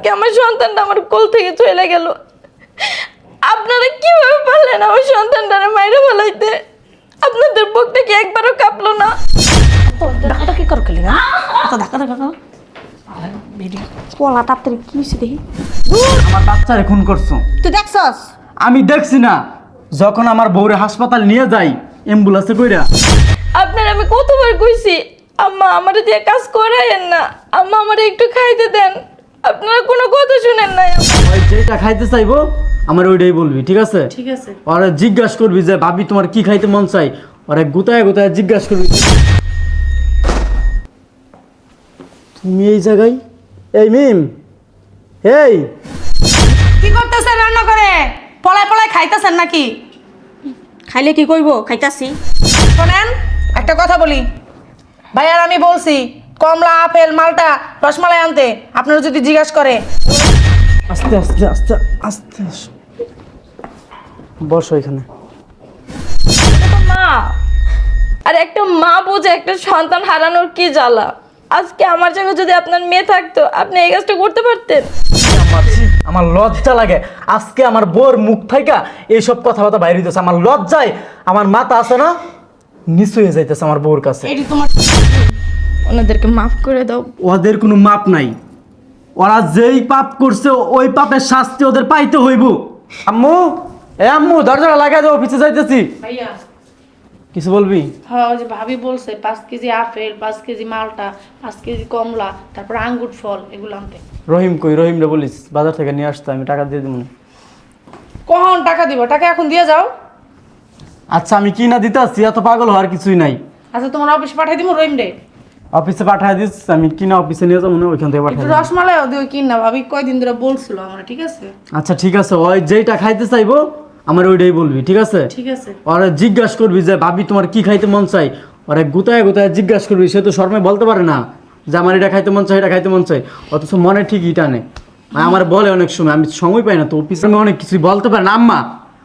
আজকে আমার সন্তানটা আমার কোল থেকে চলে গেল। আপনারা কীভাবে পারলেন আমার সন্তানটারে মাইরে ফেলাইতে? আপনাদের বুকটা কি একবারও কাঁপলো না? ধাক্কা কি কর খেলি না তো ধাক্কা ধাক্কা পোলা তাড়াতাড়ি কি হয়েছে দেখি। আমার বাচ্চারে খুন করছ। তুই দেখছস? আমি দেখছি না। যখন আমার বউরে হাসপাতাল নিয়ে যাই অ্যাম্বুলেন্সে কইরা। আপনার আমি কতবার কইছি আম্মা আমার দিয়ে কাজ করায়েন না। আম্মা আমার একটু খাইতে দেন। আপনারা কোনো কথা শুনেন নাই। ওই যেটা খাইতে চাইব আমার ওইটাই বলবি ঠিক আছে? ঠিক আছে। ওরা জিজ্ঞাসা করবি যে ভাবি তোমার কি খাইতে মন চাই ওরা গুতায় গুতায় জিজ্ঞাসা করবি। তুমি এই জায়গায়? এই মিম! এই! কি করতেছেন রান্না করে? পলায় পলায় খাইতেছেন নাকি? খাইলে কি কইব? খাইতাছি। শোনেন একটা কথা বলি। ভাইয়ার আমি বলছি কমলা আপেল মালটা রসমালাই আনতে। আপনারা যদি জিজ্ঞাসা করে। আস্তে আস্তে আস্তে আস্তে আসো। বসো এখানে। মা। আর একটা মা বোঝে একটা সন্তান হারানোর কি জ্বালা? আজকে আমার জায়গায় যদি আপনার মেয়ে থাকতো আপনি এই কাজটা করতে পারতেন? আমার লজ্জা লাগে। আজকে আমার বোর মুখ থাইকা এইসব কথাবার্তা বাইরে হইতেছে। আমার লজ্জায় আমার মাথা আছে না নিচু হয়ে যাইতেছে আমার বউর কাছে। এটি তোমার ওনাদেরকে মাফ করে দাও। ওদের কোনো মাপ নাই। ওরা যেই পাপ করছে ওই পাপের শাস্তি ওদের পাইতে হইব। আম্মু এ আম্মু দরজাটা লাগাই দাও অফিসে যাইতেছি। ভাইয়া। কিছু বলবি? হ্যাঁ ওই যে ভাবি বলছে পাঁচ কেজি আপেল পাঁচ কেজি মালটা পাঁচ কেজি কমলা তারপর আঙ্গুর ফল এগুলো আনতে। রহিম কই? রহিম রে বলিস বাজার থেকে নিয়ে আসতে আমি টাকা দিয়ে দিব না কখন টাকা দিব? টাকা এখন দিয়ে যাও। আচ্ছা আমি কি না দিতে আসছি এত পাগল হওয়ার কিছুই নাই। আচ্ছা তোমার অফিস পাঠাই দিব রহিম রে। অফিসে পাঠায় দিস আমি কিনা অফিসে নিয়ে যাব ওইখান থেকে একটু দিস। রসমালাইও দিও কিন ভাবি কয়দিন ধরে বলছিল আমার ঠিক আছে? আচ্ছা ঠিক আছে ওই যেইটা খাইতে চাইব আমার ওইটাই বলবি ঠিক আছে? ঠিক আছে। ওরা জিজ্ঞাসা করবি যে ভাবি তোমার কি খাইতে মন চাই ওরা গুতায় গুতায় জিজ্ঞাসা করবি সে তো শর্মে বলতে পারে না যে আমার এটা খাইতে মন চাই এটা খাইতে মন চাই অথচ মনে ঠিকই টানে। আর আমার বলে অনেক সময় আমি সময় পাই না তো অফিসে আমি অনেক কিছুই বলতে পারে না। আম্মা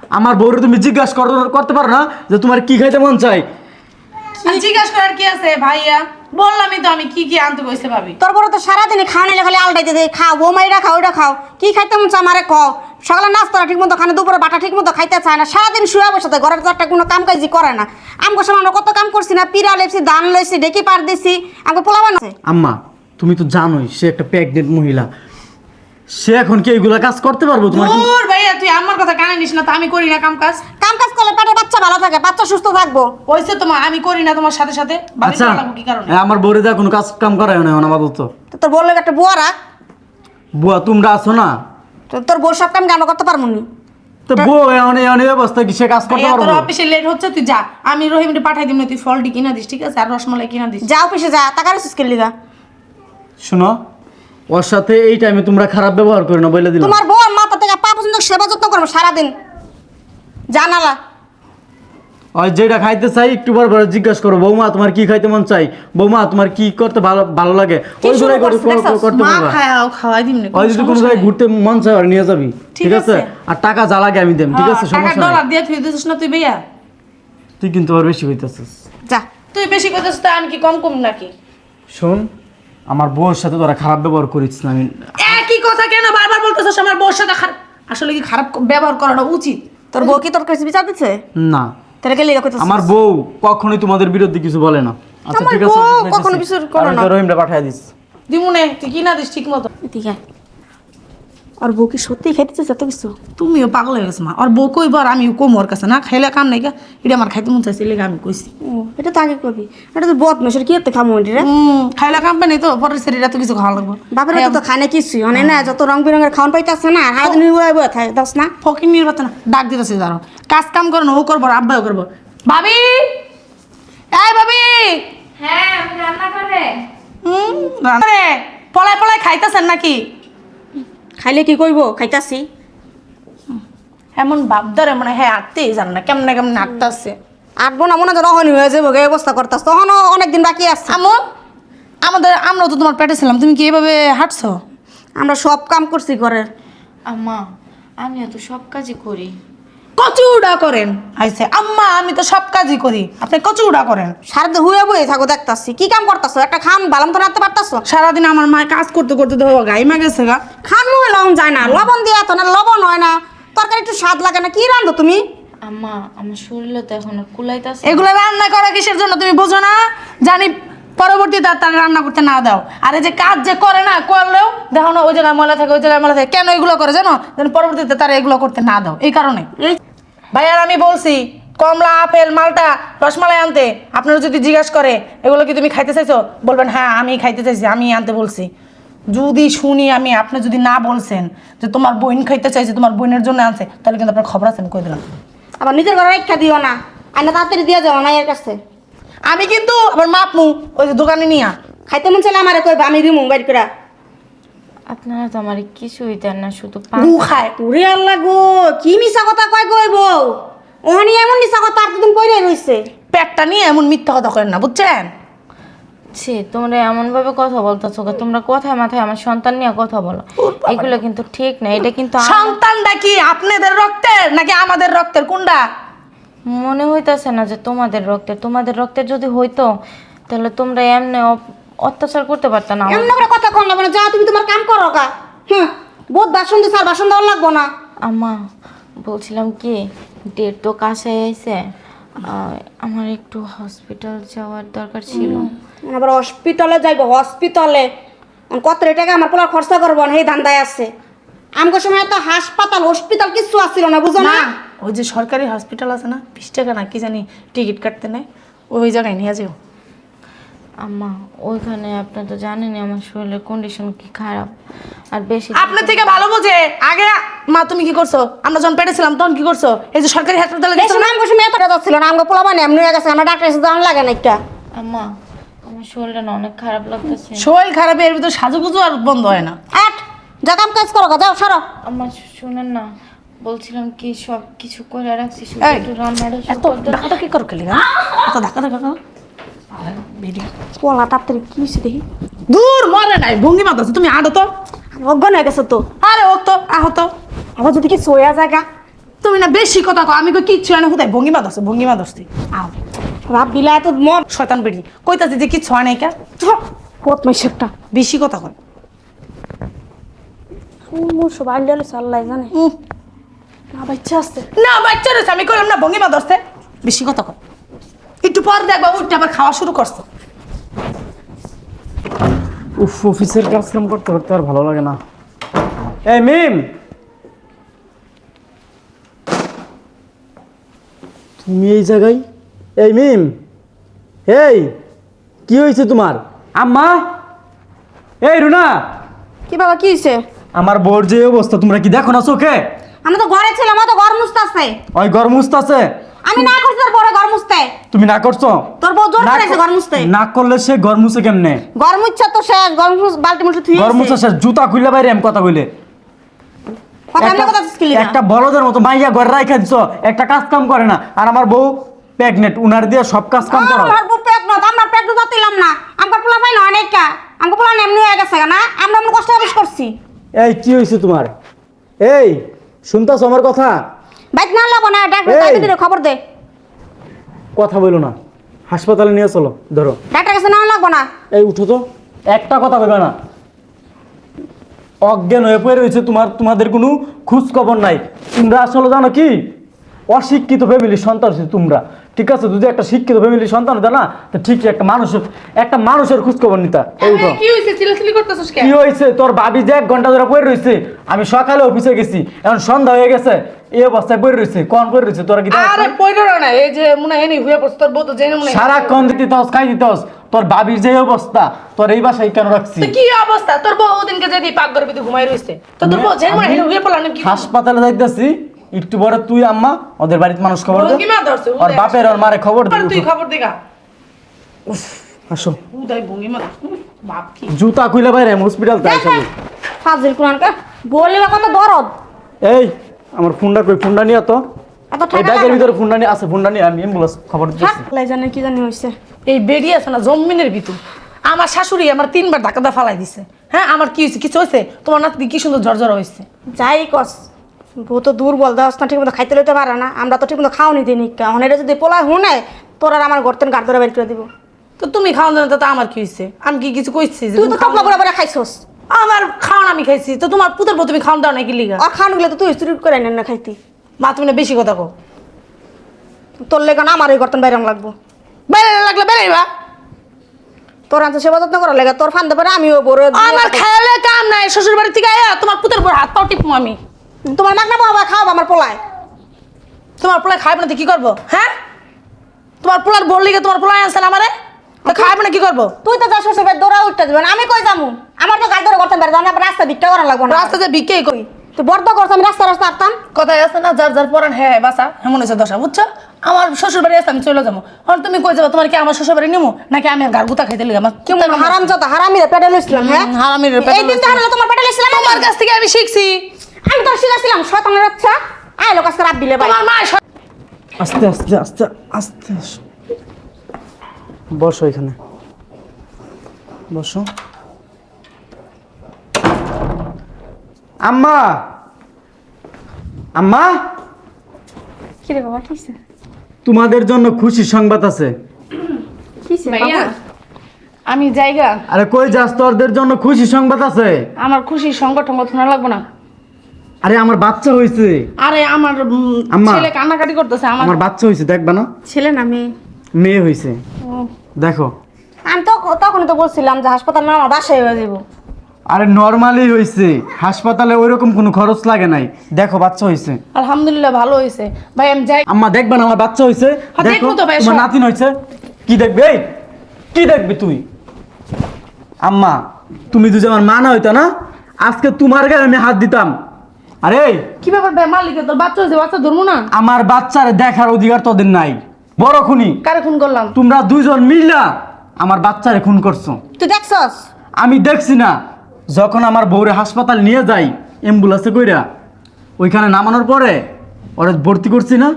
আমার বউরে তুমি জিজ্ঞাসা কর- করতে পারো না যে তোমার কি খাইতে মন চাই আর জিজ্ঞাসা করার কি আছে ভাইয়া? বললামই তো আমি কি কি আনতে কইছে ভাবি। তোর বড় তো সারাদিনে খাওয়া নিলে খালি আলটাইতে দে খাও বৌমা এটা খাও ওটা খাও। কি খাইতে মন আমারে কও। সকালে নাস্তাটা ঠিক মতো খানে দুপুরে বাটা ঠিক মতো খাইতে চায় না। সারাদিন শুয়ে বসে থাকে ঘরের চারটা কোনো কাম কাজি করে না। আমগো সময় আমরা কত কাম করছি না পিরা লেপছি ধান লইছি ডেকে পার দিছি আমাকে পোলাবা না আম্মা তুমি তো জানোই সে একটা প্রেগনেন্ট মহিলা। সে এখন কি এইগুলা কাজ করতে পারব তোমার কি? দূর ভাইয়া তুই আমার কথা কানে নিস না তো আমি করি না কাম কাজ কাম কাজ করলে পেটের বাচ্চা ভালো থাকে বাচ্চা সুস্থ থাকব। হইছে তোমার আমি করি না তোমার সাথে সাথে ভাবি আচ্ছা চালাবো কি কারণে? এ, আমার বউরে যা কোনো কাজ কাম করায় না এখন আপাতত। তো তোর বললে একটা বুয়া রাখ। বুয়া তোমরা আছো না? তো তোর বউ সব কাম কেন করতে পারব নি। তো বউ এখন এই অনেক অবস্থা কি সে কাজ করতে ভাইয়া তোর পারব অফিসে লেট হচ্ছে তুই যা। আমি রহিমকে পাঠাই দিব না তুই ফলটি কিনা দিস ঠিক আছে? আর রসমালাই কিনা দিস। যা অফিসে যা টাকা রেসিস লিগা শুনো ওর সাথে এই টাইমে তোমরা খারাপ ব্যবহার করো না বলে দিলাম। তোমার বউ আর মাথা থেকে পা পর্যন্ত সেবা যত্ন করব সারাদিন। জানালা। ওই যেটা খাইতে চাই একটু পর পর জিজ্ঞাসা করো বৌমা তোমার কি খাইতে মন চাই? বৌমা তোমার কি করতে ভালো ভালো লাগে? ওই গুলাই করতে মা পারবা খাওয়াই দিম না ওই যদি কোনো জায়গায় ঘুরতে মন চায় আর নিয়ে যাবি। ঠিক আছে। আর টাকা যা লাগে আমি দেব ঠিক আছে? সমস্যা নাই। ডলার দিয়ে তুই দিছিস না তুই ভাইয়া? তুই কিন্তু আর বেশি হইতেছিস যা তুই বেশি করতেছিস তো আমি কি কম কম নাকি? শোন আমার বউর সাথে তোরা খারাপ ব্যবহার করিস না আমি একই কথা কেন বারবার বলতেছিস আমার বউর সাথে খারাপ আসলে কি খারাপ ব্যবহার করাটা উচিত? তোর বউ কি তোর কাছে বিচার দিচ্ছে না। তাহলে গেলে কইতে আমার বউ কখনোই তোমাদের বিরুদ্ধে কিছু বলে না। আচ্ছা ঠিক আছে বউ কখনো বিচার করে আমি না। তো রহিমটা পাঠিয়ে দিস। দিমুনে তুই কি না দিস ঠিক মতো ঠিক আছে আর বউ কি সত্যি খাইতেছে এত কিছু? তুমিও পাগল হয়ে গেছো মা। আর বউ কইবার আমি কম ওর কাছে। না খাইলে কাম নাই গা এটা আমার খাইতে মন চাইছে লেগে আমি কইছি। ও এটা তো আগে কবি। এটা তো বদ নসের কি এতে খামো হুম খাইলে কাম পাই নাই তো পরের শরীরে তো কিছু খাওয়া লাগবো। বাপের তো খায় না কিছুই অনে না যত রং বেরঙের খাওয়ান পাইতেছে না উড়াই বয়ে থাকে দশ না। ফকির নির্বাচন না ডাক দিতেছে দাঁড়ো কাজ কাম করো না ও করব আর আব্বাও করব। ভাবি! এই ভাবি! হ্যাঁ আমি রান্না করে হুম রান্না রে, পলায় পলায় খাইতেছেন নাকি? খাইলে কি কইব? খাইতাছি। এমন ভাবদারে মানে হ্যাঁ আটতেই জান না কেমনে কেমন আটতাছে আটবো না মনে হয় অহনি হয়ে যাব গে অবস্থা করতাস তখনও অনেকদিন বাকি আছে। আমো আমাদের আমরা তো তোমার পেটে ছিলাম তুমি কি এভাবে হাঁটছো? আমরা সব কাম করছি ঘরের। আম্মা আমিও তো সব কাজই করি। কচুডা করেন। আইসে আম্মা আমি তো সব কাজই করি। আপনি কচুডা করেন। সারাদিন হুয়ে বয়ে থাকো দেখতাছি। কি কাম করতাছো? একটা খান বালাম তো রাখতে পারতাছো? সারাদিন আমার মায়ের কাজ করতে করতে তো গাইমা গেছে গা। খান লং যায় না লবণ দিয়ে এত না লবণ হয় না। তরকারি একটু স্বাদ লাগে না কি রান্ধো তুমি? আম্মা আমার শরীরে তো এখন কুলাইতেছে। এগুলো রান্না করা কিসের জন্য তুমি বুঝো না? জানি পরবর্তীতে আর তারা রান্না করতে না দাও। আর এই যে কাজ যে করে না করলেও দেখো না ওই জায়গায় ময়লা থাকে ওই জায়গায় ময়লা থাকে। কেন এগুলো করে জানো? যেন পরবর্তীতে তারা এগুলো করতে না দাও এই কারণে। এই ভাই আর আমি বলছি কমলা আপেল মালটা রসমালাই আনতে। আপনারা যদি জিজ্ঞাসা করে এগুলো কি তুমি খাইতে চাইছো? বলবেন হ্যাঁ আমি খাইতে চাইছি আমি আনতে বলছি। যদি শুনি আমি আপনি যদি না বলছেন যে তোমার বোন খাইতে চাইছে তোমার বোনের জন্য আনছে তাহলে কিন্তু আপনার খবর আছে আমি কই দিলাম। আবার নিজের ঘরে রেখা দিও না। আইনা তাড়াতাড়ি দিয়ে যাও এর কাছে। আমি কিন্তু আবার মাপমু ওই যে দোকানে নিয়া। খাইতে মন চাইলে আমারে কইবা আমি দিমু বাইর করে আপনারা তো আমার কিছুই দেন না শুধু গু খায় ওরে আল্লাহ গো কি মিছা কথা কয় কইব ওহানি এমন মিছা কথা আর দুদিন কইরাই রইছে। পেটটা নিয়ে এমন মিথ্যা কথা করেন না বুঝছেন? ছি তোমরা এমন ভাবে কথা বলতেছো। তোমরা কথায় মাথায় আমার সন্তান নিয়ে কথা বলো। এগুলো কিন্তু ঠিক না এটা কিন্তু সন্তানটা কি আপনাদের রক্তের নাকি আমাদের রক্তের? কোনটা? মনে হইতাছে না যে তোমাদের রক্তের। তোমাদের রক্তের যদি হইতো তাহলে তোমরা এমনি অত্যাচার করতে পারত না। এমন করে কথা কন লাগবে না। যাও তুমি তোমার কাম করো গা। হুম বহুত বাসন দিছ আর বাসন দেওয়ার লাগবো না। আম্মা বলছিলাম কি ডেট তো কাছে আইছে আমার একটু হসপিটাল যাওয়ার দরকার ছিল। আবার হসপিটালে যাইব হসপিটালে কত টাকা আমার পোলা খরচা করব না এই ধান্দায় আছে। আমগো সময় তো হাসপাতাল হসপিটাল কিছু আসছিল না বুঝো না? না ওই যে সরকারি হসপিটাল আছে না বিশ টাকা না কি জানি টিকিট কাটতে নেয় ওই জায়গায় নিয়ে যাও আম্মা ওইখানে আপনি তো জানেনই আমার শরীরের কন্ডিশন কি খারাপ। আর বেশি আপনার থেকে ভালো বোঝে। আগে মা তুমি কি করছ? আমরা যখন পেটে ছিলাম তখন কি করছ? এই যে সরকারি হাসপাতালে গেছো না আমগো সময় এতটা যাচ্ছিল না আমগো পোলা মানে এমনি হয়ে গেছে আমরা ডাক্তার এসে দাম লাগে না একটা। আম্মা আমার শরীরটা না অনেক খারাপ লাগতেছে। শরীর খারাপ এর ভিতর সাজুগুজু আর বন্ধ হয় না। আট যা কাম কাজ করো যাও সরো। আমার শুনেন না বলছিলাম কি সব কিছু করে রাখছি শুধু একটু রান্নাটা এত ডাকাটা কি করো খেলি না এত ধাক্কা ধাক্কা করো পোলা তাড়াতাড়ি কি হয়েছে দেখি? দূর মরে নাই ভঙ্গিমা আছে তুমি আড়ো তো? অজ্ঞান হয়ে গেছে তো? আরে ও তো আহত। আবার যদি কি সোয়া জায়গা? তুমি না বেশি কথা কও আমি কই কিচ্ছু আনে কোথায় ভঙ্গিমা দছে ভঙ্গিমা দছতি আও। রাত বিলা এত মন শয়তান বেড়ি কইতাছি যে কিচ্ছু আনে কা? কত মাইস একটা। বেশি কথা কয়। মোর সব আইলে চাল্লাই জানে। উম, না বাচ্চা না রয়েছে আমি কইলাম না ভঙ্গিমা দছতে বেশি কথা কয়। একটু পর দেখবা উঠতে আবার খাওয়া শুরু করছে। উফ অফিসের কাজ কাম করতে করতে আর ভালো লাগে না। এই মিম! তুমি এই জায়গায়? এই মিম! এই কি হয়েছে তোমার? আম্মা! এই রুনা! কি বাবা কি হয়েছে? আমার বোর যে অবস্থা তোমরা কি দেখো না চোখে? আমি তো ঘরে ছিলাম তো ঘর মুছতে আছে। ওই ঘর মুছতে আছে? আমি না করছি তোর বড় ঘর মুছতে। তুমি না করছ? তোর বউ জোর করেছে ঘর মুছতে। না করলে সে ঘর মুছে কেমনে? ঘর মুছছে তো শেষ ঘর মুছ বালতি মুছে থুই ঘর মুছে সে জুতা খুললে বাইরে আমি কথা কইলে। একটা- বলদের মতো মাইয়া ঘরে রাইখা দিছো একটা কাজ কাম করে না। আর আমার বউ প্রেগনেন্ট উনার দিয়ে সব কাজ কাম করো। আমার বউ না আমরা তো দিলাম না। আমার পোলা পাই না অনেক কা আমার পোলা এমনি হয়ে গেছে না? আমরা আমরা কষ্ট বেশ করছি। এই কি হয়েছে তোমার? এই শুনতাছ আমার কথা? বাইক না লাগো না ডাক্তার এই। ডায়াবেটিসের খবর দে। কথা বলো না। হাসপাতালে নিয়ে চলো ধরো। ডাক্তার কাছে না লাগবো না। এই উঠো তো। একটা কথা বলবে না। অজ্ঞান হয়ে পড়ে রয়েছে তোমার তোমাদের কোনো খোঁজ খবর নাই। তোমরা আসলে জানো কি? অশিক্ষিত ফ্যামিলির সন্তান হচ্ছে তোমরা। ঠিক আছে? যদি একটা শিক্ষিত ফ্যামিলির সন্তান হতো না তো ঠিকই একটা মানুষের একটা মানুষের খোঁজ খবর নিতা কি হইছে? চিলাচিলি করতেছস কি হয়েছে তোর ভাবি যে এক ঘণ্টা ধরে পড়ে রয়েছে আমি সকালে অফিসে গেছি এখন সন্ধ্যা হয়ে গেছে এই অবস্থায় পড়ে কন পড়ে তোরা কি আরে? পয়রো না এই যে মনে এনি হয়ে পড়ছ তোর বউ তো জেনে মনে হয়- সারাক্ষণ দিতে খাই তোর ভাবির যে অবস্থা তোর এই বাসায় কেন রাখছি? কি অবস্থা? তোর বউ ওদিনকে যদি পাক ঘুমাই রইছে তো তোর বউ জেনে মনে হয়ে পড়লাম কি হাসপাতালে যাইতেছি একটু পরে তুই আম্মা ওদের বাড়িতে মানুষ খবর দে। আর বাপের আর মারে খবর দে তুই খবর দিগা। আসো। উদয় ভঙ্গিমা ধরছে। উম, বাপ কি। জুতা খুলে বাইরে হসপিটাল তাই আসো ফাজিল কুরআন কা বললি বা কত দরদ। এই আমার ফোনটা কই ফোনটা নিয়ে তো। এই ব্যাগের ভিতরে ফোনটা নিয়ে আছে ফোনটা নিয়ে আমি অ্যাম্বুলেন্স খবর দিতেছি। লাই জানে কি জানি হইছে। এই বেডি আছে না জম্মিনের ভিতর। আমার শাশুড়ি আমার তিনবার ধাক্কা দা ফালাই দিছে। হ্যাঁ আমার কি হয়েছে কিছু হয়েছে তোমার নাতি কি সুন্দর ঝরঝর হয়েছে যাই কস। বউ তো দুর্বল দেওয়াস না ঠিক মতো খাইতে লইতে পারে না। আমরা তো ঠিক মতো খাওনি দিই নিকা এখন এটা যদি পোলা হুনে তোর আর আমার গর্তেন গাড় ধরে বের করে দিব। তো তুমি খাওয়া জানো তো আমার কি হয়েছে আমি কি কিছু কইছি তুই তো খাওয়া করে করে খাইছস। আমার খাওয়ান আমি খাইছি। তো তোমার পুতের বউ তুমি খাওয়ান দাও নাকি লিগা? আর খাওয়ানগুলো তো তুই চুরি করে না খাইতি। মা তুমি না বেশি কথা কো তোর লেগে না আমার এই গর্তন বাইরাম লাগবো। বেড়ে লাগলে বেড়াইবা তোর আনতে সেবা যত্ন করার লেগে তোর ফান্দে পারে আমিও বড় আমার খেয়ালে কাম নাই শ্বশুর বাড়ি থেকে আয়া তোমার পুতের বউ হাত পাও টিপমু আমি। তোমার মাগনা বাবা খাওয়াবো আমার পোলায়। তোমার পোলা খাইবে না তো কি করব? হ্যাঁ? তোমার পোলার বল লিগে তোমার পোলা আনছে না আমারে? তো খাইবে না কি করব? তুই তো যা শ্বশুর বাড়ি দৌড়া উঠতে দিবেন আমি কই যামু? আমার তো গাড়ি ধরে করতাম পারে আমার রাস্তা ভিক্ষা করা লাগবো না। রাস্তা যে বিকেই করি। বর্দ আমি রাস্তা রাস্তা কথায় আছে না যার যার পরান হ্যাঁ বাসা এমন হয়েছে দশা বুঝছ? আমার শ্বশুর বাড়ি আছে আমি চলে যাব। তুমি কই যাব? তোমার কি আমার শ্বশুর বাড়ি নিমু? নাকি আমি গার গুতা খাইতে লিগে আমার কি হারাম যত হারামিরে পেটে লইছিলাম হ্যাঁ? হারামিরে পেটে এই দিন তো হারালে তোমার পেটে লইছিলাম আমি। তোমার কাছ থেকে আমি শিখছি। আমি তো শিখাছিলাম শয়তানের বাচ্চা। আয় লোক আজকে রাত দিলে ভাই। তোমার মা আস্তে আস্তে আস্তে আস্তে আসো। বসো এখানে। বসো। আম্মা! আম্মা! কি রে বাবা কিসে তোমাদের জন্য খুশি সংবাদ আছে। কিসে আমি জায়গা। আরে কই যাস তোরদের জন্য খুশি সংবাদ আছে। আমার খুশি সংগঠন গঠন লাগবো না। আরে আমার বাচ্চা হয়েছে আরে আমার আম্মা। ছেলে কান্নাকাটি করতেছে আমার আমার বাচ্চা হয়েছে দেখবা না? ছেলে না মেয়ে? মেয়ে হয়েছে দেখো। আমি তো তখনই তো বলছিলাম যে হাসপাতাল না আমার বাসায় হয়ে যাব। আরে নর্মালি হয়েছে হাসপাতালে ওইরকম কোনো খরচ লাগে নাই। দেখো বাচ্চা হয়েছে আলহামদুলিল্লাহ ভালো হয়েছে ভাই আমি যাই আম্মা দেখবা না আমার বাচ্চা হয়েছে হ্যাঁ, দেখো দেখব তো ভাই, তোমার সব। নাতিন হয়েছে কি দেখবে? এই কি দেখবি তুই? আম্মা তুমি যদি আমার মা না হইতো না আজকে তোমার গায়ে আমি হাত দিতাম। আরে কি ব্যাপার ভাই? মালিকের তোর বাচ্চা হয়েছে বাচ্চা ধরবো না? আমার বাচ্চারে দেখার অধিকার তোদের নাই। বড় খুনি। কারে খুন করলাম? তোমরা দুইজন মিললা আমার বাচ্চারে খুন করছ। তুই দেখছস? আমি দেখছি না। যখন আমার বউরে হাসপাতাল নিয়ে যাই অ্যাম্বুলেন্সে কইরা ওইখানে নামানোর পরে ওরা ভর্তি করছি না?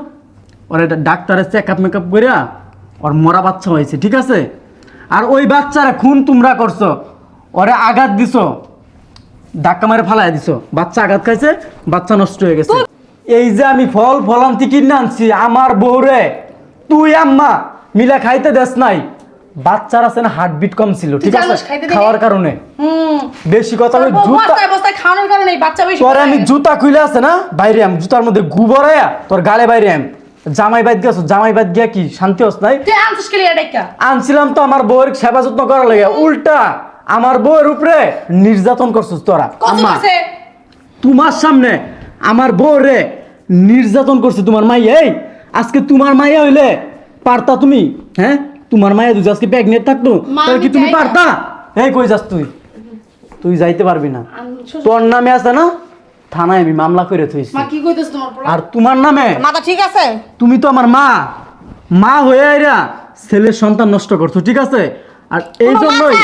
ওরা ডাক্তারের চেক আপ মেকআপ করিয়া ওর মরা বাচ্চা হয়েছে ঠিক আছে? আর ওই বাচ্চারা খুন তোমরা করছ ওরে আঘাত দিছো। ধাক্কা মারে ফালাই দিছো। বাচ্চা আঘাত খাইছে বাচ্চা নষ্ট হয়ে গেছে। এই যে আমি ফল ফলান্তি কিনে আনছি আমার বউরে তুই আম্মা মিলা খাইতে দেস নাই। বাচ্চার আছে না হার্টবিট কম ছিল ঠিক আছে? খাওয়ার কারণে। হুম। বেশি কথা আমি জুতা বস্তায় খাওয়ানোর কারণে এই বাচ্চা বেশি পরে আমি জুতা খুলে আছে না বাইরে আম জুতার মধ্যে গুবরায়া তোর গালে বাইরে আম। জামাই বাইদ গেছো জামাই বাইদ গিয়া কি শান্তি হস নাই? আনছিলাম তো আমার বউয়ের সেবা যত্ন করার লাগে উল্টা। আমার বউয়ের উপরে নির্যাতন করছিস তোরা। আম্মা তোমার সামনে আমার বউরে নির্যাতন করছে তোমার মাইয়া। এই আজকে তোমার মাইয়া হইলে পারতা তুমি? হ্যাঁ? তোমার মাইয়া যদি আজকে প্রেগনেন্ট থাকতো তাহলে কি তুমি পারতা? এই কই যাস তুই? তুই যাইতে পারবি না। তোর নামে আছে না? থানায় আমি মামলা করে থইছি। মা কি কইতেছ তোমার পোলা? আর তোমার নামে? মাথা ঠিক আছে? তুমি তো আমার মা। মা হয়ে আইরা ছেলের সন্তান নষ্ট করছ ঠিক আছে? আর এই জন্যই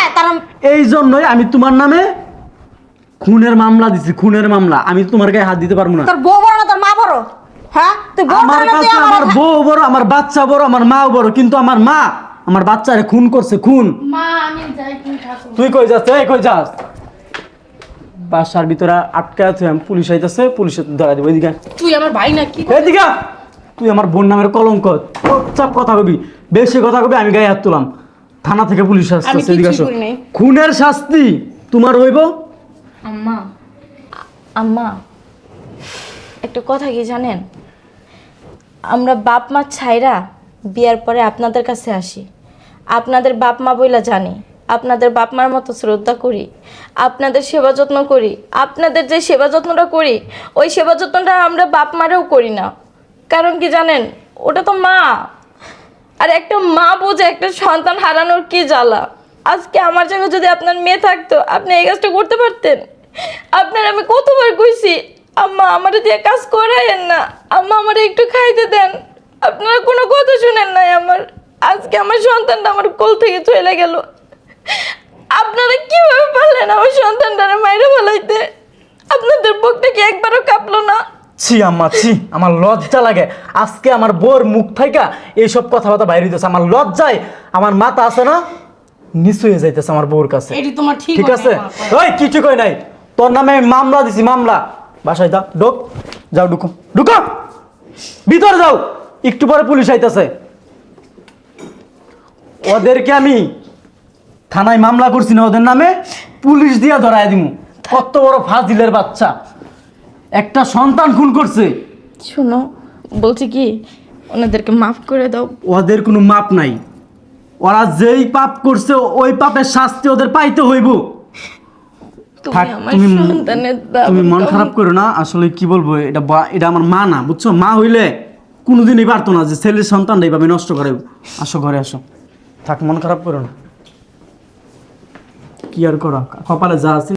এই জন্যই আমি তোমার নামে খুনের মামলা দিছি খুনের মামলা। আমি তোমার গায়ে হাত দিতে পারব না। তোর বউ বড় না তোর মা বড়? হ্যাঁ? তুই বউ আমার বড় না কাছে আমার আমার বউ বড় আমার বাচ্চা বড় আমার মাও বড় কিন্তু আমার মা আমার বাচ্চারে খুন করছে খুন। মা আমি যাই তুই কই যাস এই কই যাস? বাসার ভিতরে আটকা আছে আমি পুলিশ আইতাছে পুলিশে ধরা দিব এদিকে তুই আমার ভাই এদিকে তুই আমার বোন নামের কলঙ্ক। চাপ কথা কবি বেশি কথা কবি আমি গায়ে হাত তুলাম। থানা থেকে পুলিশ আমি আসছে এদিকে কিছুই আসো। করি নাই। খুনের শাস্তি তোমার হইব? আম্মা আম্মা একটা কথা কি জানেন? আমরা বাপ মা ছাইরা বিয়ার পরে আপনাদের কাছে আসি। আপনাদের বাপ মা বইলা জানি আপনাদের বাপ মার মতো শ্রদ্ধা করি আপনাদের সেবা যত্ন করি আপনাদের যে সেবা যত্নটা করি ওই সেবা যত্নটা আমরা বাপ মারেও করি না। কারণ কি জানেন? ওটা তো মা। আর একটা মা বোঝে একটা সন্তান হারানোর কি জ্বালা? আজকে আমার জায়গায় যদি আপনার মেয়ে থাকতো, আপনি এই কাজটা করতে পারতেন? আপনার আমি কতবার কইছি, আম্মা, আমার দিয়ে কাজ করাইয়েন না, আম্মা, আমার একটু খাইতে দেন। আপনারা কোনো কথা শুনেন নাই আমার। আজকে আমার সন্তানটা আমার কোল থেকে চলে গেল। আপনারা কীভাবে পারলেন আমার সন্তানটারে মাইরে ফেলাইতে? আপনাদের বুকটা কি একবারও কাঁপলো না? ছি আম্মা ছি। আমার লজ্জা লাগে। আজকে আমার বোর মুখ থাইকা এইসব কথাবার্তা বাইরে হইতেছে। আমার লজ্জায় আমার মাথা আছে না নিচু হয়ে যাইতেছে আমার বউর কাছে। এটি তোমার ঠিক ঠিক আছে? ওই কি ঠিক হয় নাই। তোর নামে আমি মামলা দিছি মামলা। বাসায় যা ঢোক। যাও ঢুকো। ঢুকো! ভিতরে যাও! একটু পরে পুলিশ আইতাছে। ওদেরকে আমি থানায় মামলা করছি না ওদের নামে পুলিশ দিয়া ধরায় দিমু। কত বড় ফাজিলের বাচ্চা। একটা সন্তান খুন করছে। শোনো বলছি কি ওনাদেরকে মাফ করে দাও। ওদের কোনো মাপ নাই। ওরা যেই পাপ করছে ওই পাপের শাস্তি ওদের পাইতে হইব। তুমি আমার তুমি সন্তানের দাও তুমি মন খারাপ করো না আসলে কি বলব এটা বা- এটা আমার মা না বুঝছ? মা হইলে কোনোদিনই পারতো না যে ছেলের সন্তানটা এইভাবে নষ্ট করে। আসো ঘরে আসো। থাক মন খারাপ করো না। কি আর করো? কপালে যা আছে